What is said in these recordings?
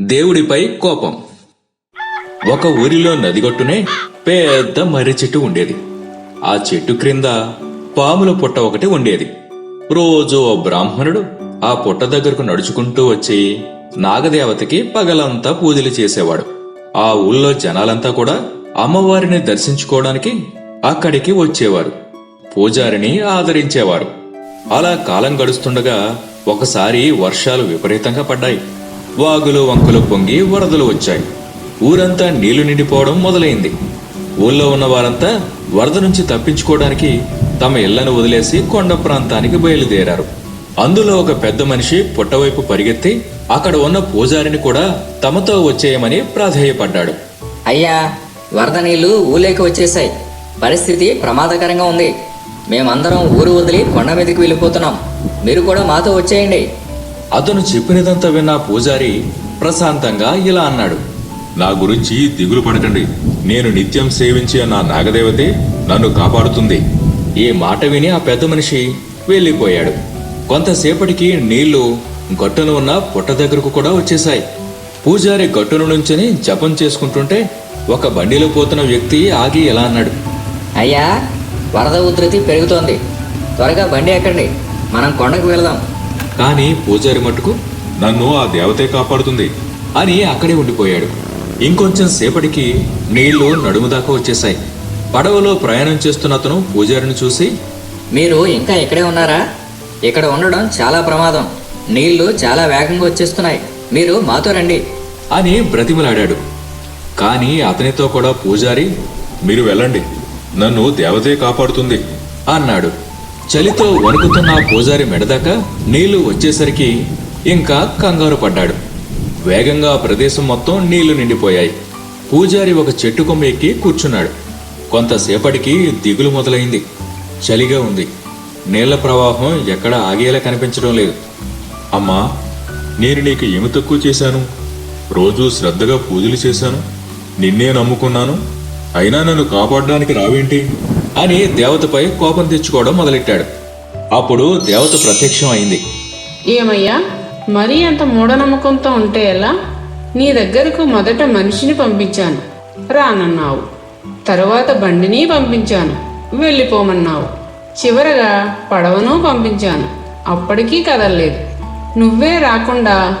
దేవుడిపై కోపం. ఒక ఊరిలో నదిగొట్టునే పెద్ద మర్రి చెట్టు ఉండేది. ఆ చెట్టు క్రింద పాముల పుట్ట ఒకటి ఉండేది. రోజు ఓ బ్రాహ్మణుడు ఆ పుట్ట దగ్గరకు నడుచుకుంటూ వచ్చి నాగదేవతకి పగలంతా పూజలు చేసేవాడు. ఆ ఊళ్ళో జనాలంతా కూడా అమ్మవారిని దర్శించుకోవడానికి అక్కడికి వచ్చేవారు. పూజారిని ఆదరించేవారు. అలా కాలం గడుస్తుండగా ఒకసారి వర్షాలు విపరీతంగా పడ్డాయి. వాగులు వంకులు పొంగి వరదలు వచ్చాయి. ఊరంతా నీళ్ళు నిండిపోవడం మొదలైంది. ఊళ్ళో ఉన్న వారంతా వరద నుంచి తప్పించుకోవడానికి తమ ఇళ్ళను వదిలేసి కొండ ప్రాంతానికి బయలుదేరారు. అందులో ఒక పెద్ద మనిషి పుట్టవైపు పరిగెత్తి అక్కడ ఉన్న పూజారిని కూడా తమతో వచ్చేయమని ప్రాధేయపడ్డాడు. అయ్యా వరద నీళ్ళు ఊలేకి వచ్చేసాయి పరిస్థితి ప్రమాదకరంగా ఉంది. మేమందరం ఊరు వదిలి కొండ మీదకి వెళ్ళిపోతున్నాం. మీరు కూడా మాతో వచ్చేయండి. అతను చెప్పినదంతా విన్న పూజారి ప్రశాంతంగా ఇలా అన్నాడు. నా గురించి దిగులు పడకండి. నేను నిత్యం సేవించే నా నాగదేవతే నన్ను కాపాడుతుంది. ఈ మాట విని ఆ పెద్ద మనిషి వెళ్ళిపోయాడు. కొంతసేపటికి నీళ్ళు గట్టున ఉన్న పుట్ట దగ్గరకు కూడా వచ్చేశాయి. పూజారి గట్టున నుంచని జపం చేసుకుంటుంటే ఒక బండిలో పోతున్న వ్యక్తి ఆగి ఎలా అన్నాడు. అయ్యా వరద ఉధృతి పెరుగుతోంది. త్వరగా బండి ఎక్కండి. మనం కొండకు వెళదాం. కానీ పూజారి మట్టుకు నన్ను ఆ దేవతే కాపాడుతుంది. అని అక్కడే ఉండిపోయాడు. ఇంకొంచెం సేపటికి నీళ్ళు నడుము దాకా వచ్చేశాయి. పడవలో ప్రయాణం చేస్తున్న అతను పూజారిని చూసి మీరు ఇంకా ఇక్కడే ఉన్నారా? ఇక్కడ ఉండడం చాలా ప్రమాదం. నీళ్ళు చాలా వేగంగా వచ్చేస్తున్నాయి. మీరు మాతో రండి. అని బ్రతిమలాడాడు. కానీ అతనితో కూడా పూజారి మీరు వెళ్ళండి. నన్ను దేవతే కాపాడుతుంది. అన్నాడు. చలితో వణుకుతున్న పూజారి మెడదాకా నీళ్ళు వచ్చేసరికి ఇంకా కంగారు పడ్డాడు. వేగంగా ఆ ప్రదేశం మొత్తం నీళ్ళు నిండిపోయాయి. పూజారి ఒక చెట్టు కొమ్మ ఎక్కి కూర్చున్నాడు. కొంతసేపటికి దిగులు మొదలైంది. చలిగా ఉంది. నీళ్ళ ప్రవాహం ఎక్కడ ఆగేలా కనిపించడం లేదు. అమ్మా నేను నీకు ఏమి తక్కువ చేశాను? రోజూ శ్రద్ధగా పూజలు చేశాను. నిన్నే నమ్ముకున్నాను. అయినా నన్ను కాపాడడానికి రావేంటి? అని దేవతపై కోపం తెచ్చుకోవడం మొదలెట్టాడు. అప్పుడు దేవత ప్రత్యక్షం అయింది. ఏమయ్యా మరీ అంత మూఢనమ్మకంతో ఉంటే ఎలా? నీ దగ్గరకు మొదట మనిషిని పంపించాను. రానన్నావు. తరువాత బండిని పంపించాను. వెళ్ళిపోమన్నావు. చివరగా పడవను పంపించాను. అప్పటికీ కదలలేదు. నువ్వే రాకుండా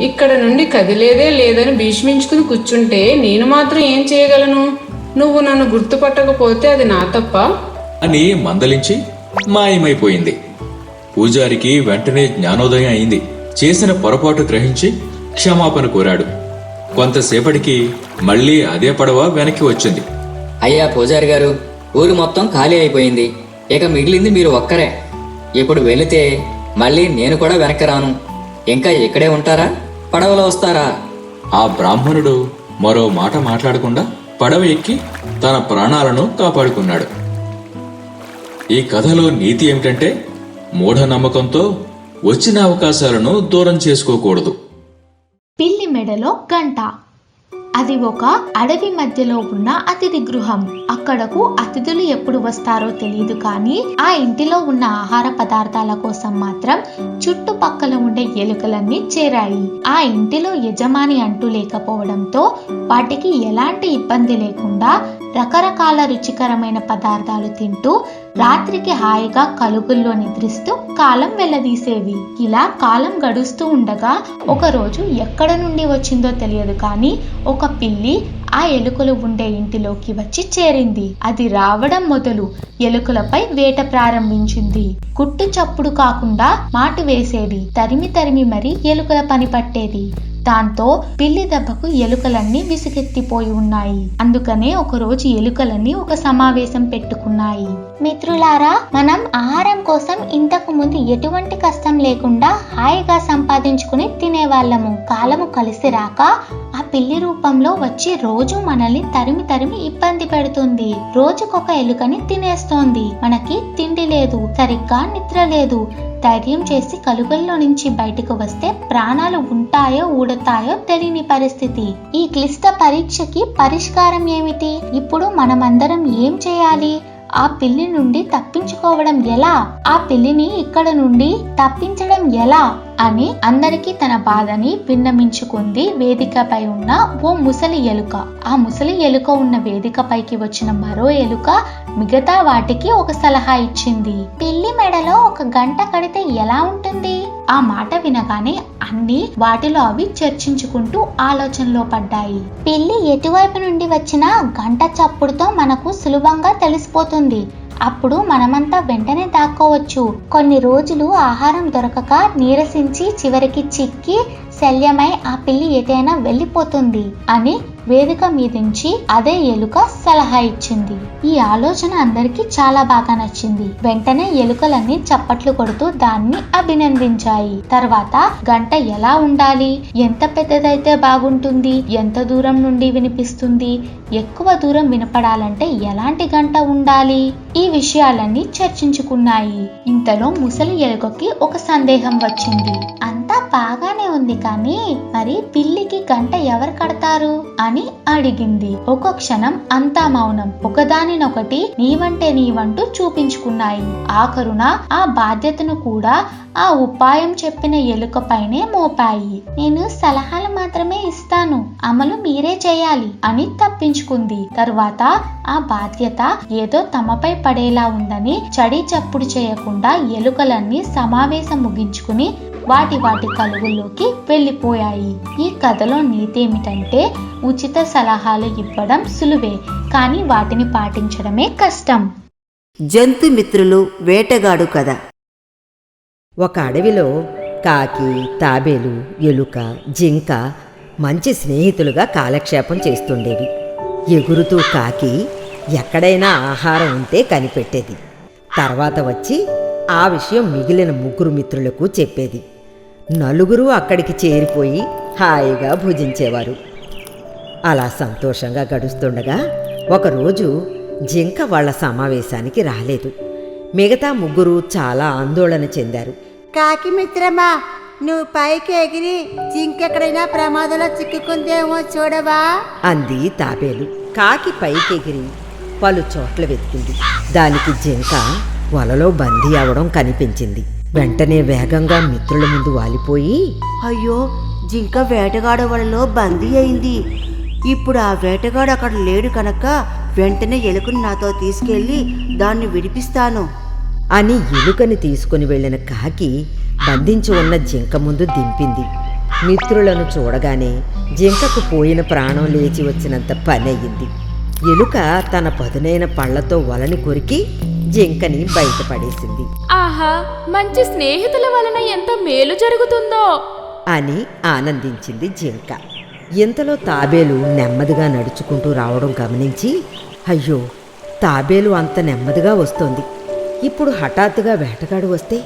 ఇక్కడ నుండి కదిలేదే లేదని భీష్మించుకుని కూర్చుంటే నేను మాత్రం ఏం చేయగలను? నువ్వు నన్ను గుర్తుపట్టకపోతే అది నా తప్ప? అని మందలించి మాయమైపోయింది. పూజారికి వెంటనే జ్ఞానోదయం అయింది. చేసిన పొరపాటు గ్రహించి క్షమాపణ కోరాడు. కొంతసేపటికి మళ్ళీ అదే పడవ వెనక్కి వచ్చింది. అయ్యా పూజారి గారు ఊరు మొత్తం ఖాళీ అయిపోయింది. ఇక మిగిలింది మీరు ఒక్కరే. ఇప్పుడు వెళితే మళ్ళీ నేను కూడా వెనక్కి రాను. ఇంకా ఇక్కడే ఉంటారా? పడవలో వస్తారా? ఆ బ్రాహ్మణుడు మరో మాట మాట్లాడకుండా పడవ ఎక్కి తన ప్రాణాలను కాపాడుకున్నాడు. ఈ కథలో నీతి ఏమిటంటే మూఢనమ్మకంతో వచ్చిన అవకాశాలను దూరం చేసుకోకూడదు. పిల్లి మెడలో గంట. అది ఒక అడవి మధ్యలో ఉన్న అతిథి గృహం. అక్కడకు అతిథులు ఎప్పుడు వస్తారో తెలియదు కానీ ఆ ఇంటిలో ఉన్న ఆహార పదార్థాల కోసం మాత్రం చుట్టుపక్కల ఉండే ఎలుకలన్నీ చేరాయి. ఆ ఇంటిలో యజమాని అంటూ లేకపోవడంతో వాటికి ఎలాంటి ఇబ్బంది లేకుండా రకరకాల రుచికరమైన పదార్థాలు తింటూ రాత్రికి హాయిగా కలుగుల్లో నిద్రిస్తూ కాలం వెళ్ళదీసేవి ఇలా కాలం గడుస్తూ ఉండగా ఒక రోజు ఎక్కడ నుండి వచ్చిందో తెలియదు కానీ ఒక పిల్లి ఆ ఎలుకలు ఉండే ఇంటిలోకి వచ్చి చేరింది. అది రావడం మొదలు ఎలుకలపై వేట ప్రారంభించింది. కుట్టు చప్పుడు కాకుండా మాటు వేసేది. తరిమి తరిమి మరి ఎలుకల పని పట్టేది. దాంతో పిల్లి దెబ్బకు ఎలుకలన్నీ విసుగెత్తిపోయి ఉన్నాయి. అందుకనే ఒకరోజు ఎలుకలన్నీ ఒక సమావేశం పెట్టుకున్నాయి. మిత్రులారా మనం ఆహారం కోసం ఇంతకు ముందు ఎటువంటి కష్టం లేకుండా హాయిగా సంపాదించుకుని తినేవాళ్ళము. కాలము కలిసి రాక ఆ పిల్లి రూపంలో వచ్చి రోజు మనల్ని తరిమి తరిమి ఇబ్బంది పెడుతుంది. రోజుకొక ఎలుకని తినేస్తోంది. మనకి తిండి లేదు. సరిగ్గా నిద్ర లేదు. ధైర్యం చేసి కలుగుల్లో నుంచి బయటకు వస్తే ప్రాణాలు ఉంటాయో ఊడతాయో తెలియని పరిస్థితి. ఈ క్లిష్ట పరీక్షకి పరిష్కారం ఏమిటి? ఇప్పుడు మనమందరం ఏం చేయాలి? ఆ పిల్లి నుండి తప్పించుకోవడం ఎలా? ఆ పిల్లిని ఇక్కడ నుండి తప్పించడం ఎలా? అని అందరికీ తన బాధని విన్నమించుకుంది వేదికపై ఉన్న ఓ ముసలి ఎలుక. ఆ ముసలి ఎలుక ఉన్న వేదికపైకి వచ్చిన మరో ఎలుక మిగతా వాటికి ఒక సలహా ఇచ్చింది. పిల్లి మెడలో ఒక గంట కడితే ఎలా ఉంటుంది? ఆ మాట వినగానే అన్ని వాటిలో అవి చర్చించుకుంటూ ఆలోచనలో పడ్డాయి. పిల్లి ఎటువైపు నుండి వచ్చినా గంట చప్పుడుతో మనకు సులభంగా తెలిసిపోతుంది. అప్పుడు మనమంతా వెంటనే దాక్కోవచ్చు. కొన్ని రోజులు ఆహారం దొరకక నీరసించి చివరికి చిక్కి శల్యమై ఆ పిల్లి ఎటైనా వెళ్ళిపోతుంది అని వేదిక మీదించి అదే ఎలుక సలహా ఇచ్చింది. ఈ ఆలోచన అందరికీ చాలా బాగా నచ్చింది. వెంటనే ఎలుకలన్నీ చప్పట్లు కొడుతూ దాన్ని అభినందించాయి. తర్వాత గంట ఎలా ఉండాలి? ఎంత పెద్దదైతే బాగుంటుంది? ఎంత దూరం నుండి వినిపిస్తుంది? ఎక్కువ దూరం వినపడాలంటే ఎలాంటి గంట ఉండాలి? ఈ విషయాలన్నీ చర్చించుకున్నాయి. ఇంతలో ముసలి ఎలుకకి ఒక సందేహం వచ్చింది. బాగానే ఉంది కానీ మరి పిల్లికి గంట ఎవరు కడతారు అని అడిగింది. ఒక క్షణం అంతా మౌనం. ఒకదానినొకటి నీవంటే నీవంటూ చూపించుకున్నాయి. ఆఖరున ఆ బాధ్యతను కూడా ఆ ఉపాయం చెప్పిన ఎలుకపైనే మోపాయి. నేను సలహాలు మాత్రమే ఇస్తాను. అమలు మీరే చేయాలి అని తప్పించుకుంది. తరువాత ఆ బాధ్యత ఏదో తమపై పడేలా ఉందని చడి చప్పుడు చేయకుండా ఎలుకలన్నీ సమావేశం ముగించుకుని వాటి వాటి కలుగుల్లోకి వెళ్ళిపోయాయి. ఈ కథలో నీతి ఏమిటంటే ఉచిత సలహాలు ఇవ్వడం సులువే కానీ వాటిని పాటించడమే కష్టం. జంతు మిత్రులు వేటగాడు కథ. ఒక అడవిలో కాకి తాబేలు ఎలుక జింక మంచి స్నేహితులుగా కాలక్షేపం చేస్తుండేవి. ఎగురుతూ కాకి ఎక్కడైనా ఆహారం ఉంటే కనిపెట్టేది. తర్వాత వచ్చి ఆ విషయం మిగిలిన ముగ్గురు మిత్రులకు చెప్పేది. నలుగురు అక్కడికి చేరిపోయి హాయిగా భుజించేవారు. అలా సంతోషంగా గడుస్తుండగా ఒకరోజు జింక వాళ్ళ సమావేశానికి రాలేదు. మిగతా ముగ్గురు చాలా ఆందోళన చెందారు. కాకి మిత్రమా నువ్వు పైకి ఎగిరి జింకెక్కడైనా ప్రమాదంలో చిక్కుకుందేమో చూడవా? అంది తాబేలు. కాకి పైకెగిరి పలు చోట్ల వెతికింది. దానికి జింక వలలో బందీ అవడం కనిపించింది. వెంటనే వేగంగా మిత్రుల ముందు వాలిపోయి అయ్యో జింక వేటగాడు వలలో బందీ అయింది. ఇప్పుడు ఆ వేటగాడు అక్కడ లేడు కనుక వెంటనే ఎలుకను నాతో తీసుకెళ్ళి దాన్ని విడిపిస్తాను. అని ఎలుకని తీసుకుని వెళ్ళిన కాకి బంధించి ఉన్న జింక ముందు దింపింది. మిత్రులను చూడగానే జింకకు పోయిన ప్రాణం లేచి వచ్చినంత పని అయ్యింది. ఎలుక తన పదునైన పళ్ళతో వలని కొరికి జింకని బయటపడేసింది. ఆహా మంచి స్నేహితుల వలన ఎంత మేలు జరుగుతుందో! అని ఆనందించింది జింక. ఇంతలో తాబేలు నెమ్మదిగా నడుచుకుంటూ రావడం గమనించి అయ్యో తాబేలు అంత నెమ్మదిగా వస్తోంది. ఇప్పుడు హఠాత్తుగా వేటగాడు వస్తే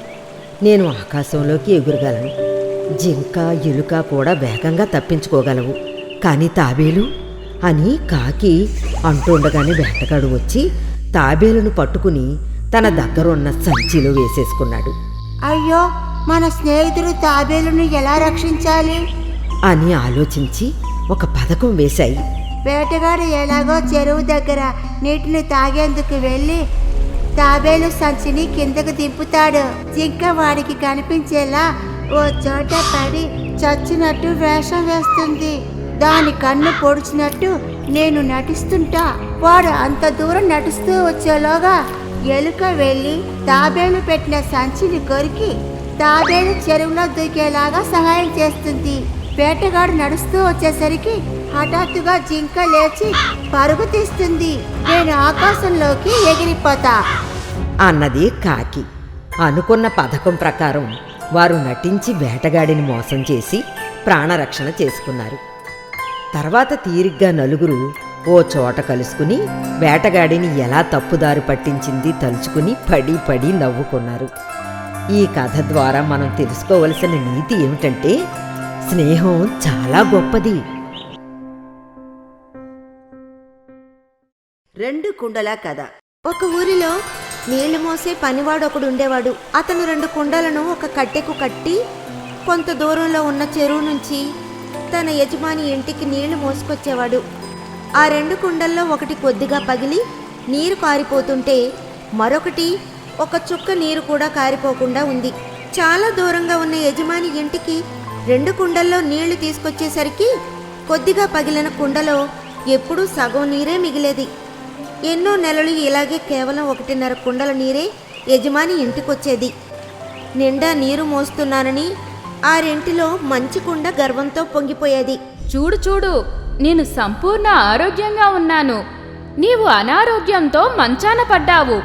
నేను ఆకాశంలోకి ఎగురగలను. జింక ఎలుక కూడా వేగంగా తప్పించుకోగలవు. కానీ తాబేలు అని కాకి అంటుండగానే వేటగాడు వచ్చి తాబేలును పట్టుకుని తన దగ్గరున్న సంచిలో వేసేసుకున్నాడు. అయ్యో మన స్నేహితుడు తాబేలును ఎలా రక్షించాలి? అని ఆలోచించి ఒక పథకం వేశాయి. వేటగాడు ఎలాగో చెరువు దగ్గర నీటిని తాగేందుకు వెళ్ళి తాబేలు సంచిని కిందకు దింపుతాడు. జింక వాడికి కనిపించేలా ఓ చోట పడి చచ్చినట్టు వేషం వేస్తుంది. దాని కన్ను పొడిచినట్టు నేను నటిస్తుంటా. వాడు అంత దూరం నడుస్తూ వచ్చేలోగా ఎలుక వెళ్ళి తాబేలు పెట్టిన సంచిని కొరికి తాబేలు చెరువులో దూకేలాగా సహాయం చేస్తుంది. వేటగాడు నడుస్తూ వచ్చేసరికి హఠాత్తుగా జింక లేచి పరుగు తీస్తుంది. నేను ఆకాశంలోకి ఎగిరిపోతా. అన్నది కాకి. అనుకున్న పథకం ప్రకారం వారు నటించి వేటగాడిని మోసం చేసి ప్రాణరక్షణ చేసుకున్నారు. తర్వాత తీరిగ్గా నలుగురు ఓ చోట కలుసుకుని వేటగాడిని ఎలా తప్పుదారి పట్టించింది తలుచుకుని పడి పడి నవ్వుకున్నారు. ఈ కథ ద్వారా మనం తెలుసుకోవలసిన నీతి ఏమిటంటే స్నేహం చాలా గొప్పది. రెండు కుండల కథ. ఒక ఊరిలో నీళ్ళు మోసే పనివాడు ఒకడు ఉండేవాడు. అతను రెండు కుండలను ఒక కట్టెకు కట్టి కొంత దూరంలో ఉన్న చెరువు నుంచి తన యజమాని ఇంటికి నీళ్ళు మోసుకొచ్చేవాడు. ఆ రెండు కుండల్లో ఒకటి కొద్దిగా పగిలి నీరు కారిపోతుంటే మరొకటి ఒక చుక్క నీరు కూడా కారిపోకుండా ఉంది. చాలా దూరంగా ఉన్న యజమాని ఇంటికి రెండు కుండల్లో నీళ్ళు తీసుకొచ్చేసరికి కొద్దిగా పగిలిన కుండలో ఎప్పుడూ సగం నీరే మిగిలేది. ఎన్నో నెలలు ఇలాగే కేవలం ఒకటిన్నర కుండల నీరే యజమాని ఇంటికొచ్చేది. నిండా నీరు మోస్తున్నానని ఆ రెంటిలో మంచి కుండ గర్వంతో పొంగిపోయేది. చూడు చూడు నేను సంపూర్ణ ఆరోగ్యంగా ఉన్నాను. నీవు అనారోగ్యంతో మంచాన పడ్డావు.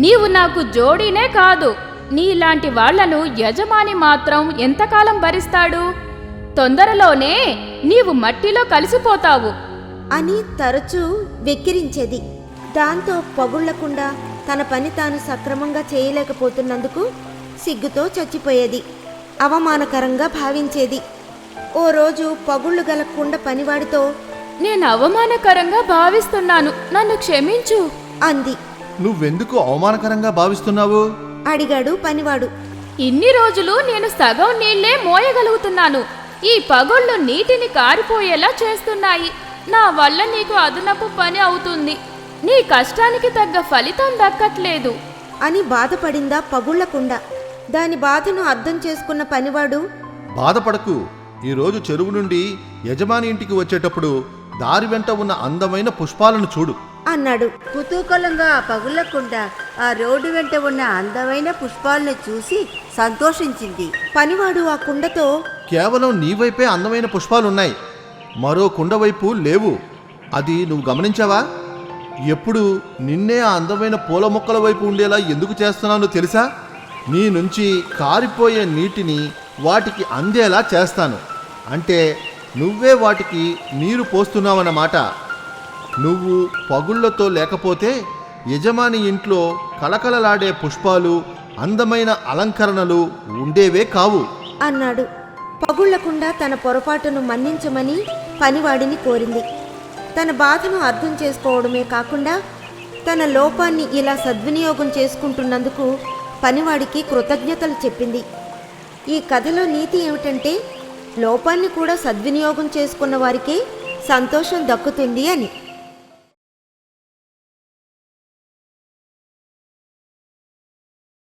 నీవు నాకు జోడీనే కాదు. నీలాంటి వాళ్ళను యజమాని మాత్రం ఎంతకాలం భరిస్తాడు? తొందరలోనే నీవు మట్టిలో కలిసిపోతావు. అని తరచూ వెక్కిరించేది. దాంతో పగుళ్ళకుండా తన పని తాను సక్రమంగా చేయలేకపోతున్నందుకు సిగ్గుతో చచ్చిపోయేది. అవమానకరంగా భావించేది. ఓ రోజు పగుళ్ళు గల కుండ పనివాడితో నేను అవమానకరంగా భావిస్తున్నాను నన్ను క్షమించు. అంది. నువ్వెందుకు అవమానకరంగా భావిస్తున్నావు? అడిగాడు పనివాడు. ఇన్ని రోజులు నేను సగం నీళ్ళే మోయగలుగుతున్నాను ఈ పగుళ్ళు నీటిని కారిపోయేలా చేస్తున్నాయి. నా వల్ల నీకు అదనపు పని అవుతుంది నీ కష్టానికి తగ్గ ఫలితం దక్కట్లేదు. అని బాధపడిందా పగుళ్ళకుండ దాని బాధను అర్థం చేసుకున్న పనివాడు బాధపడకు ఈరోజు చెరువు నుండి యజమాని ఇంటికి వచ్చేటప్పుడు దారి వెంట ఉన్న అందమైన పుష్పాలను చూడు. అన్నాడు. కుతూహలంగా ఆ పగులకుండా ఆ రోడ్డు వెంట ఉన్న అందమైన పుష్పాలను చూసి సంతోషించింది. పనివాడు ఆ కుండతో కేవలం నీ వైపే అందమైన పుష్పాలున్నాయి. మరో కుండ వైపు లేవు. అది నువ్వు గమనించావా? ఎప్పుడు నిన్నే ఆ అందమైన పూల మొక్కల వైపు ఉండేలా ఎందుకు చేస్తున్నానో తెలుసా? నీ నుంచి కారిపోయే నీటిని వాటికి అందేలా చేస్తాను. అంటే నువ్వే వాటికి నీరు పోస్తున్నావన్నమాట నువ్వు పగుళ్ళతో లేకపోతే యజమాని ఇంట్లో కళకళలాడే పుష్పాలు అందమైన అలంకరణలు ఉండేవే కావు. అన్నాడు. పగుళ్ళకుండా తన పొరపాటును మన్నించమని పనివాడిని కోరింది. తన బాధను అర్థం చేసుకోవడమే కాకుండా తన లోపాన్ని ఇలా సద్వినియోగం చేసుకుంటున్నందుకు పనివాడికి కృతజ్ఞతలు చెప్పింది. ఈ కథలో నీతి ఏమిటంటే లోపాన్ని కూడా సద్వినియోగం చేసుకున్న వారికి సంతోషం దక్కుతుంది అని.